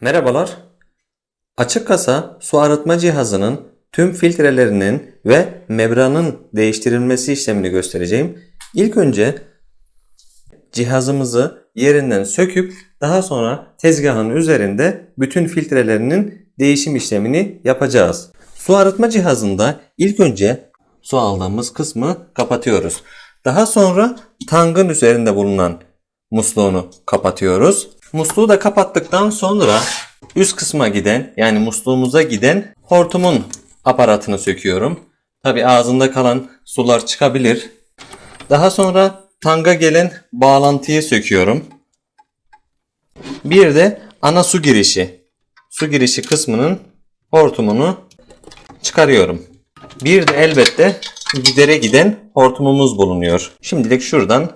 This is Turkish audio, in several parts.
Merhabalar. Açık kasa su arıtma cihazının tüm filtrelerinin ve membranın değiştirilmesi işlemini göstereceğim. İlk önce cihazımızı yerinden söküp daha sonra tezgahın üzerinde bütün filtrelerinin değişim işlemini yapacağız. Su arıtma cihazında ilk önce su aldığımız kısmı kapatıyoruz. Daha sonra tangın üzerinde bulunan musluğunu kapatıyoruz. Musluğu da kapattıktan sonra üst kısma giden yani musluğumuza giden hortumun aparatını söküyorum. Tabi ağzında kalan sular çıkabilir. Daha sonra tanga gelen bağlantıyı söküyorum. Bir de ana su girişi. Su girişi kısmının hortumunu çıkarıyorum. Bir de elbette gidere giden hortumumuz bulunuyor. Şimdilik şuradan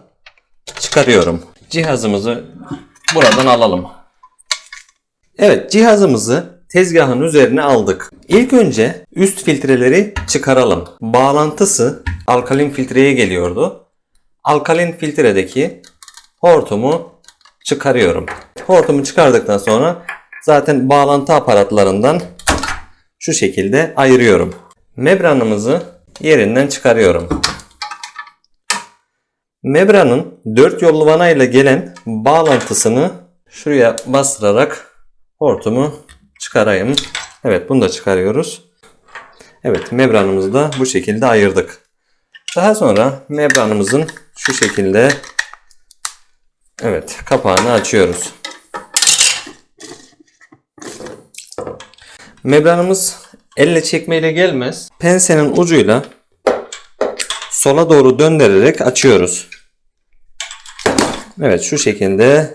çıkarıyorum. Cihazımızı buradan alalım. Evet cihazımızı tezgahın üzerine aldık. İlk önce üst filtreleri çıkaralım. Bağlantısı alkalin filtreye geliyordu. Alkalin filtredeki hortumu çıkarıyorum. Hortumu çıkardıktan sonra zaten bağlantı aparatlarından şu şekilde ayırıyorum. Membranımızı yerinden çıkarıyorum. Membranın 4 yollu vana ile gelen bağlantısını şuraya bastırarak hortumu çıkarayım. Evet bunu da çıkarıyoruz. Evet membranımızı da bu şekilde ayırdık. Daha sonra membranımızın şu şekilde evet kapağını açıyoruz. Membranımız elle çekmeyle gelmez. Pensenin ucuyla sola doğru döndürerek açıyoruz. Evet şu şekilde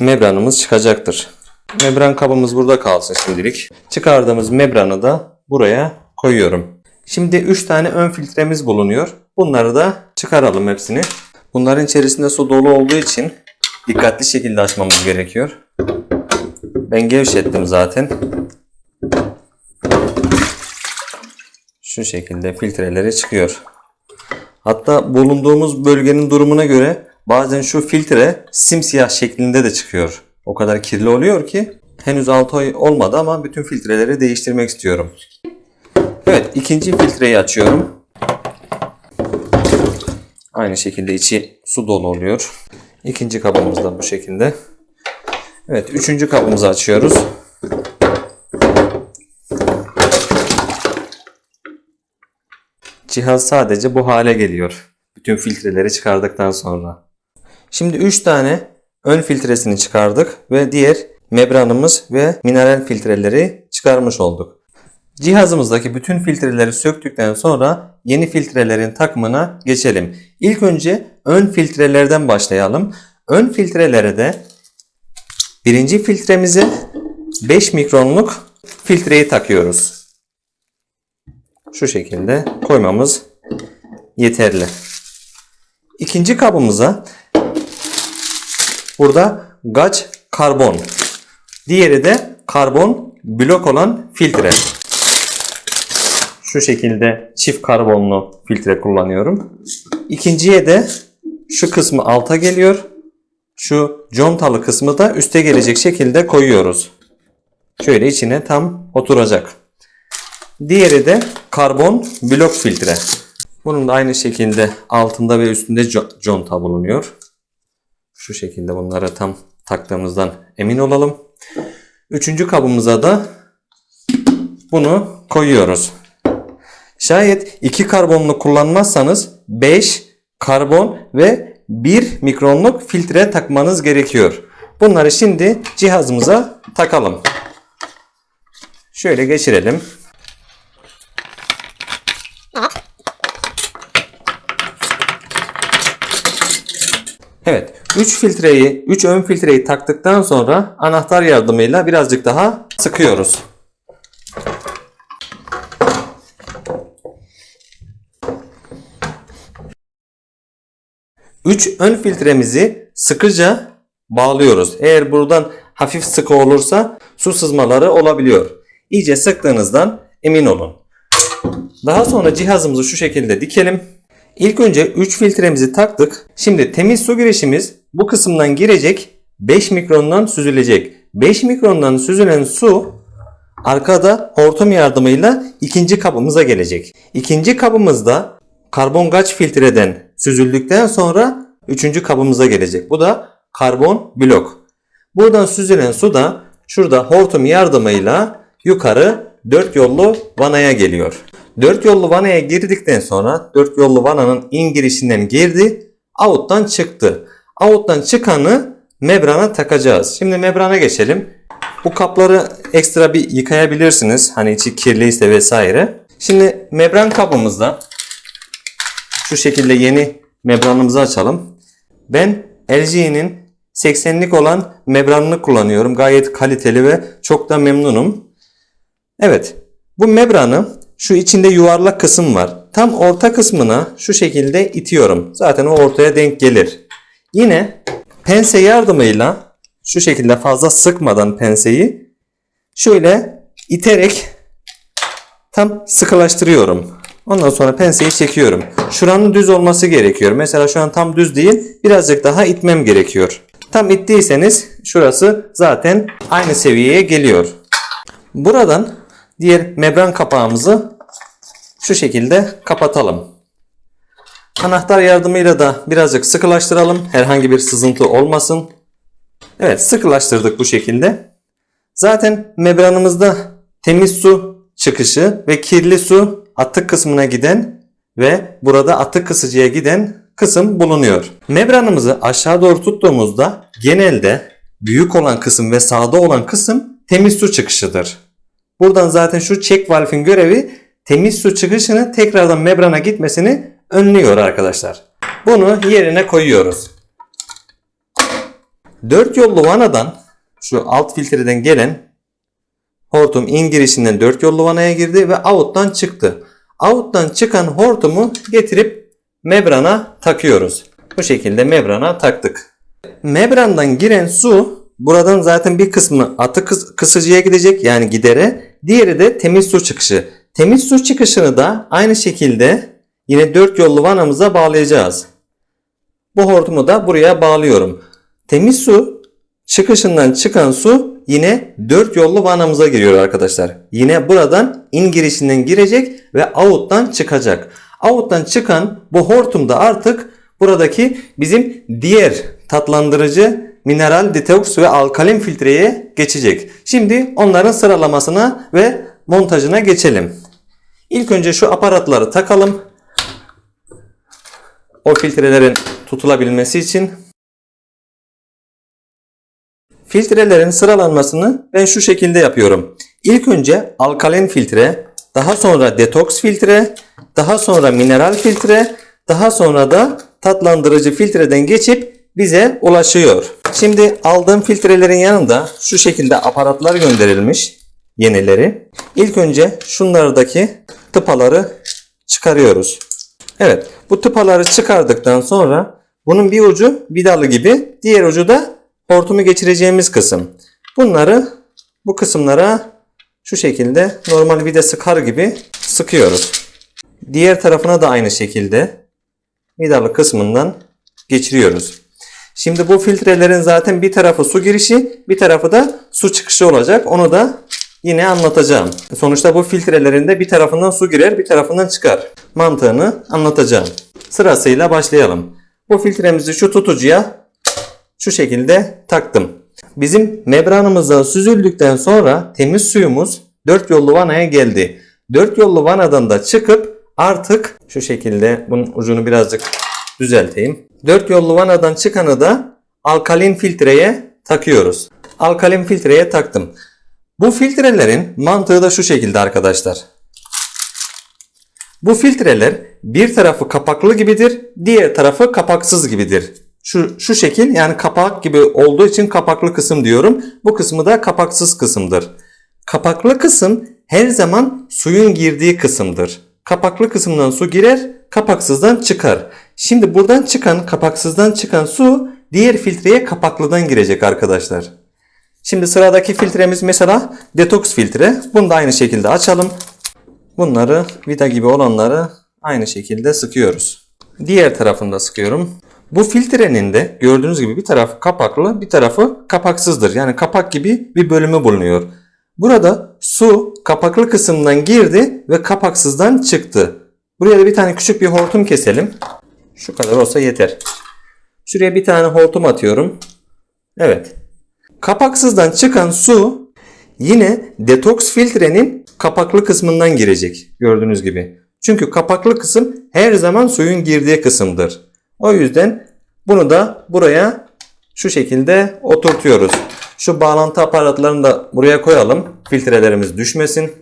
membranımız çıkacaktır. Membran kabımız burada kalsın şimdilik. Çıkardığımız membranı da buraya koyuyorum. Şimdi 3 tane ön filtremiz bulunuyor. Bunları da çıkaralım hepsini. Bunların içerisinde su dolu olduğu için dikkatli şekilde açmamız gerekiyor. Ben gevşettim zaten. Şu şekilde filtreleri çıkıyor. Hatta bulunduğumuz bölgenin durumuna göre bazen şu filtre simsiyah şeklinde de çıkıyor. O kadar kirli oluyor ki henüz 6 ay olmadı ama bütün filtreleri değiştirmek istiyorum. Evet ikinci filtreyi açıyorum. Aynı şekilde içi su dolu oluyor. İkinci kabımız da bu şekilde. Evet üçüncü kabımızı açıyoruz. Cihaz sadece bu hale geliyor. Bütün filtreleri çıkardıktan sonra. Şimdi 3 tane ön filtresini çıkardık ve diğer membranımız ve mineral filtreleri çıkarmış olduk. Cihazımızdaki bütün filtreleri söktükten sonra yeni filtrelerin takımına geçelim. İlk önce ön filtrelerden başlayalım. Ön filtrelere de birinci filtremize 5 mikronluk filtreyi takıyoruz. Şu şekilde koymamız yeterli. İkinci kabımıza burada gaç karbon. Diğeri de karbon blok olan filtre. Şu şekilde çift karbonlu filtre kullanıyorum. İkinciye de şu kısmı alta geliyor. Şu contalı kısmı da üste gelecek şekilde koyuyoruz. Şöyle içine tam oturacak. Diğeri de karbon blok filtre. Bunun da aynı şekilde altında ve üstünde co- conta bulunuyor. Şu şekilde bunları tam taktığımızdan emin olalım. Üçüncü kabımıza da bunu koyuyoruz. Şayet iki karbonlu kullanmazsanız 5 karbon ve 1 mikronluk filtre takmanız gerekiyor. Bunları şimdi cihazımıza takalım. Şöyle geçirelim. Evet, 3 filtreyi, 3 ön filtreyi taktıktan sonra anahtar yardımıyla birazcık daha sıkıyoruz. Üç ön filtremizi sıkıca bağlıyoruz. Eğer buradan hafif sıkı olursa su sızmaları olabiliyor. İyice sıktığınızdan emin olun. Daha sonra cihazımızı şu şekilde dikelim. İlk önce 3 filtremizi taktık. Şimdi temiz su girişimiz bu kısımdan girecek 5 mikrondan süzülecek. 5 mikrondan süzülen su arkada hortum yardımıyla ikinci kabımıza gelecek. İkinci kabımızda karbon gaz filtreden süzüldükten sonra üçüncü kabımıza gelecek. Bu da karbon blok. Buradan süzülen su da şurada hortum yardımıyla yukarı dört yollu vanaya geliyor. Dört yollu vanaya girdikten sonra dört yollu vananın in girişinden girdi, out'tan çıktı. Out'tan çıkanı membrana takacağız. Şimdi membrana geçelim. Bu kapları ekstra bir yıkayabilirsiniz. Hani içi kirliyse vesaire. Şimdi membran kabımızda şu şekilde yeni membranımızı açalım. Ben LG'nin 80'lik olan membranını kullanıyorum. Gayet kaliteli ve çok da memnunum. Evet. Bu membranı şu içinde yuvarlak kısım var. Tam orta kısmına şu şekilde itiyorum. Zaten o ortaya denk gelir. Yine pense yardımıyla şu şekilde fazla sıkmadan penseyi şöyle iterek tam sıkılaştırıyorum. Ondan sonra penseyi çekiyorum. Şuranın düz olması gerekiyor. Mesela şu an tam düz değil. Birazcık daha itmem gerekiyor. Tam ittiyseniz şurası zaten aynı seviyeye geliyor. Buradan diğer membran kapağımızı şu şekilde kapatalım. Anahtar yardımıyla da birazcık sıkılaştıralım. Herhangi bir sızıntı olmasın. Evet sıkılaştırdık bu şekilde. Zaten membranımızda temiz su çıkışı ve kirli su atık kısmına giden ve burada atık kısıcıya giden kısım bulunuyor. Membranımızı aşağı doğru tuttuğumuzda genelde büyük olan kısım ve sağda olan kısım temiz su çıkışıdır. Buradan zaten şu check valve'in görevi temiz su çıkışını tekrardan membrana gitmesini önlüyor arkadaşlar. Bunu yerine koyuyoruz. 4 yollu vanadan şu alt filtreden gelen hortum in girişinden 4 yollu vanaya girdi ve out'tan çıktı. Out'tan çıkan hortumu getirip membrana takıyoruz. Bu şekilde membrana taktık. Membrandan giren su buradan zaten bir kısmı atık kıs- kısıcıya gidecek yani gidere. Diğeri de temiz su çıkışı. Temiz su çıkışını da aynı şekilde yine 4 yollu vanamıza bağlayacağız. Bu hortumu da buraya bağlıyorum. Temiz su çıkışından çıkan su yine 4 yollu vanamıza giriyor arkadaşlar. Yine buradan in girişinden girecek ve out'tan çıkacak. Out'tan çıkan bu hortumda artık buradaki bizim diğer tatlandırıcı mineral detoks ve alkalin filtreye geçecek. Şimdi onların sıralamasına ve montajına geçelim. İlk önce şu aparatları takalım. O filtrelerin tutulabilmesi için Filtrelerin sıralanmasını ben şu şekilde yapıyorum. İlk önce alkalin filtre, daha sonra detoks filtre, daha sonra mineral filtre, daha sonra da tatlandırıcı filtreden geçip bize ulaşıyor. Şimdi aldığım filtrelerin yanında şu şekilde aparatlar gönderilmiş yenileri. İlk önce şunlardaki tıpaları çıkarıyoruz. Evet bu tıpaları çıkardıktan sonra bunun bir ucu vidalı gibi diğer ucu da hortumu geçireceğimiz kısım. Bunları bu kısımlara şu şekilde normal vida sıkar gibi sıkıyoruz. Diğer tarafına da aynı şekilde vidalı kısmından geçiriyoruz. Şimdi bu filtrelerin zaten bir tarafı su girişi, bir tarafı da su çıkışı olacak. Onu da yine anlatacağım. Sonuçta bu filtrelerin de bir tarafından su girer, bir tarafından çıkar. Mantığını anlatacağım. Sırasıyla başlayalım. Bu filtremizi şu tutucuya şu şekilde taktım. Bizim membranımızdan süzüldükten sonra temiz suyumuz 4 yollu vanaya geldi. 4 yollu vanadan da çıkıp artık şu şekilde bunun ucunu birazcık düzelteyim. 4 yollu vanadan çıkanı da alkalin filtreye takıyoruz. Alkalin filtreye taktım. Bu filtrelerin mantığı da şu şekilde arkadaşlar. Bu filtreler bir tarafı kapaklı gibidir, diğer tarafı kapaksız gibidir. Şu, şu şekil yani kapak gibi olduğu için kapaklı kısım diyorum. Bu kısmı da kapaksız kısımdır. Kapaklı kısım her zaman suyun girdiği kısımdır. Kapaklı kısımdan su girer, kapaksızdan çıkar. Şimdi buradan çıkan, kapaksızdan çıkan su diğer filtreye kapaklıdan girecek arkadaşlar. Şimdi sıradaki filtremiz mesela detoks filtre. Bunu da aynı şekilde açalım. Bunları vida gibi olanları aynı şekilde sıkıyoruz. Diğer tarafında sıkıyorum. Bu filtrenin de gördüğünüz gibi bir tarafı kapaklı bir tarafı kapaksızdır. Yani kapak gibi bir bölümü bulunuyor. Burada su kapaklı kısımdan girdi ve kapaksızdan çıktı. Buraya da bir tane küçük bir hortum keselim. Şu kadar olsa yeter. Şuraya bir tane hortum atıyorum. Evet. Kapaksızdan çıkan su yine detoks filtrenin kapaklı kısmından girecek. Gördüğünüz gibi. Çünkü kapaklı kısım her zaman suyun girdiği kısımdır. O yüzden bunu da buraya şu şekilde oturtuyoruz. Şu bağlantı aparatlarını da buraya koyalım. Filtrelerimiz düşmesin.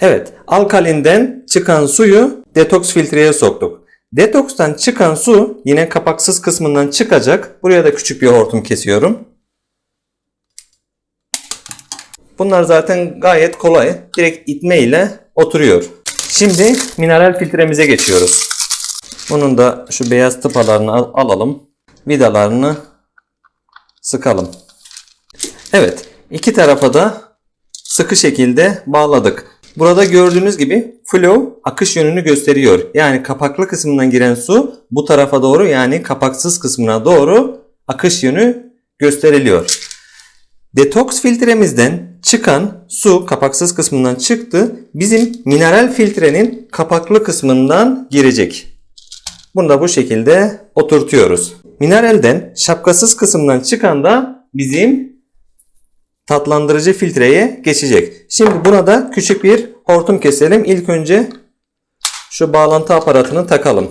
Evet, alkalinden çıkan suyu detoks filtreye soktuk. Detokstan çıkan su yine kapaksız kısmından çıkacak. Buraya da küçük bir hortum kesiyorum. Bunlar zaten gayet kolay. Direkt itme ile oturuyor. Şimdi mineral filtremize geçiyoruz. Bunun da şu beyaz tıpalarını al- alalım. Vidalarını sıkalım. Evet. iki tarafa da sıkı şekilde bağladık. Burada gördüğünüz gibi flow akış yönünü gösteriyor. Yani kapaklı kısmından giren su bu tarafa doğru yani kapaksız kısmına doğru akış yönü gösteriliyor. Detoks filtremizden çıkan su kapaksız kısmından çıktı. Bizim mineral filtrenin kapaklı kısmından girecek. Bunu da bu şekilde oturtuyoruz. Mineralden şapkasız kısımdan çıkan da bizim tatlandırıcı filtreye geçecek. Şimdi buna da küçük bir hortum keselim. İlk önce şu bağlantı aparatını takalım.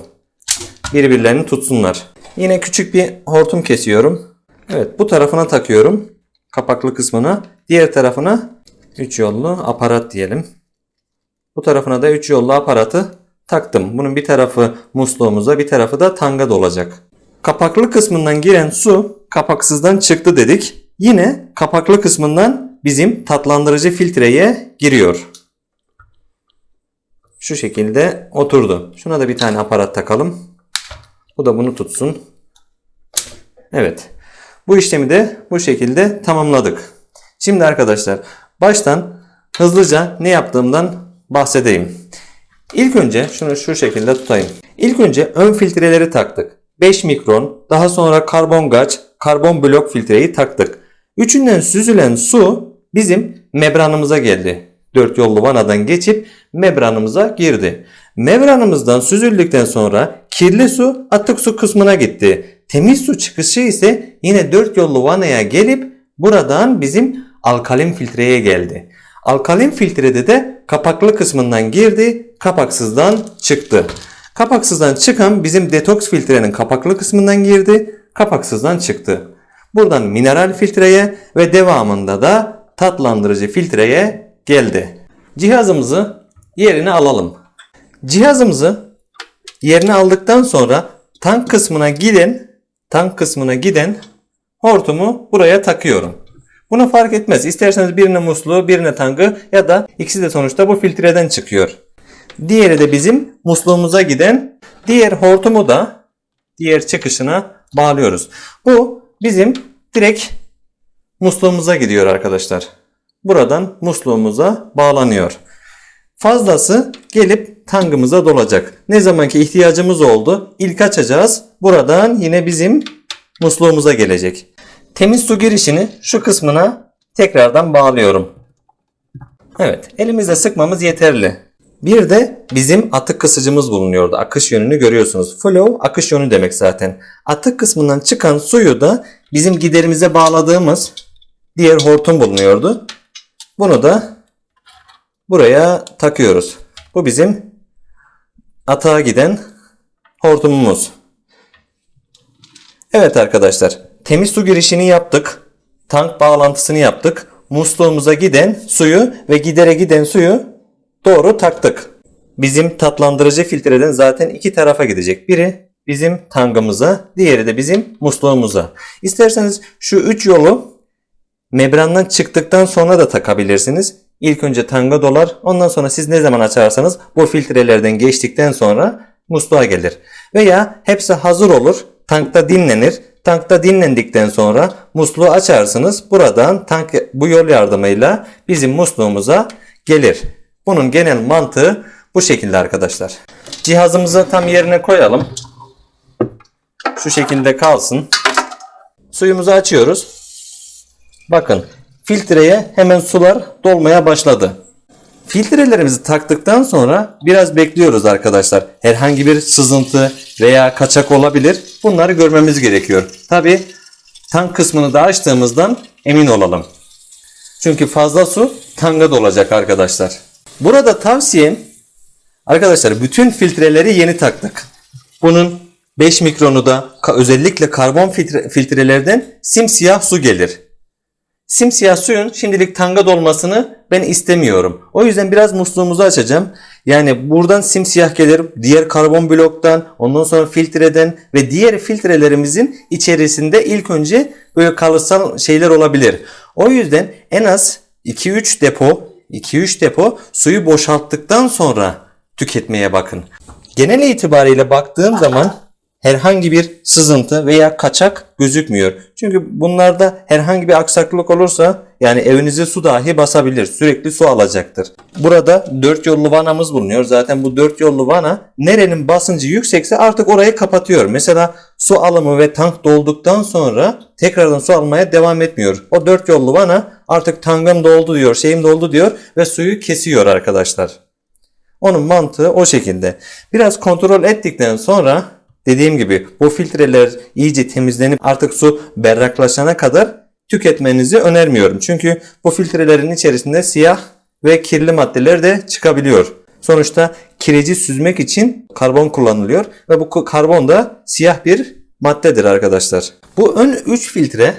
Birbirlerini tutsunlar. Yine küçük bir hortum kesiyorum. Evet bu tarafına takıyorum. Kapaklı kısmına. Diğer tarafına 3 yollu aparat diyelim. Bu tarafına da 3 yollu aparatı taktım. Bunun bir tarafı musluğumuza bir tarafı da tanga dolacak. Kapaklı kısmından giren su kapaksızdan çıktı dedik. Yine kapaklı kısmından bizim tatlandırıcı filtreye giriyor. Şu şekilde oturdu. Şuna da bir tane aparat takalım. Bu da bunu tutsun. Evet. Bu işlemi de bu şekilde tamamladık. Şimdi arkadaşlar baştan hızlıca ne yaptığımdan bahsedeyim. İlk önce şunu şu şekilde tutayım. İlk önce ön filtreleri taktık. 5 mikron, daha sonra karbon gaç, karbon blok filtreyi taktık. Üçünden süzülen su bizim membranımıza geldi. Dört yollu vanadan geçip membranımıza girdi. Membranımızdan süzüldükten sonra kirli su atık su kısmına gitti. Temiz su çıkışı ise yine dört yollu vanaya gelip buradan bizim alkalin filtreye geldi. Alkalin filtrede de kapaklı kısmından girdi, kapaksızdan çıktı. Kapaksızdan çıkan bizim detoks filtrenin kapaklı kısmından girdi, kapaksızdan çıktı. Buradan mineral filtreye ve devamında da tatlandırıcı filtreye geldi. Cihazımızı yerine alalım. Cihazımızı yerine aldıktan sonra tank kısmına giden tank kısmına giden hortumu buraya takıyorum. Buna fark etmez. İsterseniz birine musluğu, birine tankı ya da ikisi de sonuçta bu filtreden çıkıyor. Diğeri de bizim musluğumuza giden diğer hortumu da diğer çıkışına bağlıyoruz. Bu bizim direkt musluğumuza gidiyor arkadaşlar. Buradan musluğumuza bağlanıyor. Fazlası gelip tangımıza dolacak. Ne zamanki ihtiyacımız oldu ilk açacağız. Buradan yine bizim musluğumuza gelecek. Temiz su girişini şu kısmına tekrardan bağlıyorum. Evet elimizle sıkmamız yeterli. Bir de bizim atık kısıcımız bulunuyordu. Akış yönünü görüyorsunuz. Flow akış yönü demek zaten. Atık kısmından çıkan suyu da bizim giderimize bağladığımız diğer hortum bulunuyordu. Bunu da buraya takıyoruz. Bu bizim atağa giden hortumumuz. Evet arkadaşlar. Temiz su girişini yaptık. Tank bağlantısını yaptık. Musluğumuza giden suyu ve gidere giden suyu doğru taktık. Bizim tatlandırıcı filtreden zaten iki tarafa gidecek. Biri bizim tankımıza, diğeri de bizim musluğumuza. İsterseniz şu üç yolu membrandan çıktıktan sonra da takabilirsiniz. İlk önce tanga dolar. Ondan sonra siz ne zaman açarsanız bu filtrelerden geçtikten sonra musluğa gelir. Veya hepsi hazır olur. Tankta dinlenir. Tankta dinlendikten sonra musluğu açarsınız. Buradan tank bu yol yardımıyla bizim musluğumuza gelir. Bunun genel mantığı bu şekilde arkadaşlar. Cihazımızı tam yerine koyalım. Şu şekilde kalsın. Suyumuzu açıyoruz. Bakın filtreye hemen sular dolmaya başladı. Filtrelerimizi taktıktan sonra biraz bekliyoruz arkadaşlar. Herhangi bir sızıntı veya kaçak olabilir. Bunları görmemiz gerekiyor. Tabi tank kısmını da açtığımızdan emin olalım. Çünkü fazla su tanga dolacak arkadaşlar. Burada tavsiyem arkadaşlar bütün filtreleri yeni taktık. Bunun 5 mikronu da özellikle karbon filtre, filtrelerden simsiyah su gelir. Simsiyah suyun şimdilik tanga dolmasını ben istemiyorum. O yüzden biraz musluğumuzu açacağım. Yani buradan simsiyah gelir. Diğer karbon bloktan, ondan sonra filtreden ve diğer filtrelerimizin içerisinde ilk önce böyle kalıtsal şeyler olabilir. O yüzden en az 2-3 depo, 2-3 depo suyu boşalttıktan sonra tüketmeye bakın. Genel itibariyle baktığım zaman herhangi bir sızıntı veya kaçak gözükmüyor. Çünkü bunlarda herhangi bir aksaklık olursa yani evinize su dahi basabilir. Sürekli su alacaktır. Burada dört yollu vanamız bulunuyor. Zaten bu dört yollu vana nerenin basıncı yüksekse artık orayı kapatıyor. Mesela su alımı ve tank dolduktan sonra tekrardan su almaya devam etmiyor. O dört yollu vana artık tankım doldu diyor, şeyim doldu diyor ve suyu kesiyor arkadaşlar. Onun mantığı o şekilde. Biraz kontrol ettikten sonra dediğim gibi bu filtreler iyice temizlenip artık su berraklaşana kadar tüketmenizi önermiyorum. Çünkü bu filtrelerin içerisinde siyah ve kirli maddeler de çıkabiliyor. Sonuçta kireci süzmek için karbon kullanılıyor ve bu karbon da siyah bir maddedir arkadaşlar. Bu ön 3 filtre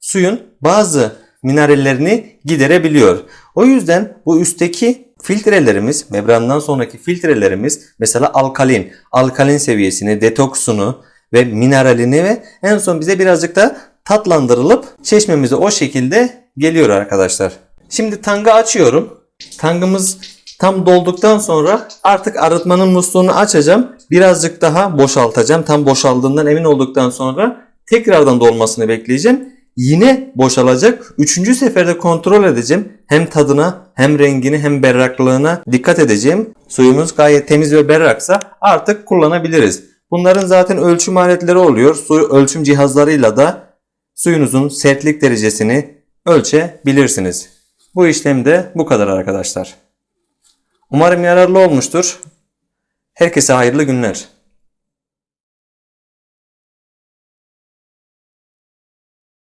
suyun bazı minerallerini giderebiliyor. O yüzden bu üstteki filtrelerimiz, membrandan sonraki filtrelerimiz mesela alkalin, alkalin seviyesini, detoksunu ve mineralini ve en son bize birazcık da tatlandırılıp çeşmemize o şekilde geliyor arkadaşlar. Şimdi tangı açıyorum. Tangımız tam dolduktan sonra artık arıtmanın musluğunu açacağım. Birazcık daha boşaltacağım. Tam boşaldığından emin olduktan sonra tekrardan dolmasını bekleyeceğim. Yine boşalacak. Üçüncü seferde kontrol edeceğim. Hem tadına hem rengini hem berraklığına dikkat edeceğim. Suyumuz gayet temiz ve berraksa artık kullanabiliriz. Bunların zaten ölçüm aletleri oluyor. Su ölçüm cihazlarıyla da suyunuzun sertlik derecesini ölçebilirsiniz. Bu işlem de bu kadar arkadaşlar. Umarım yararlı olmuştur. Herkese hayırlı günler.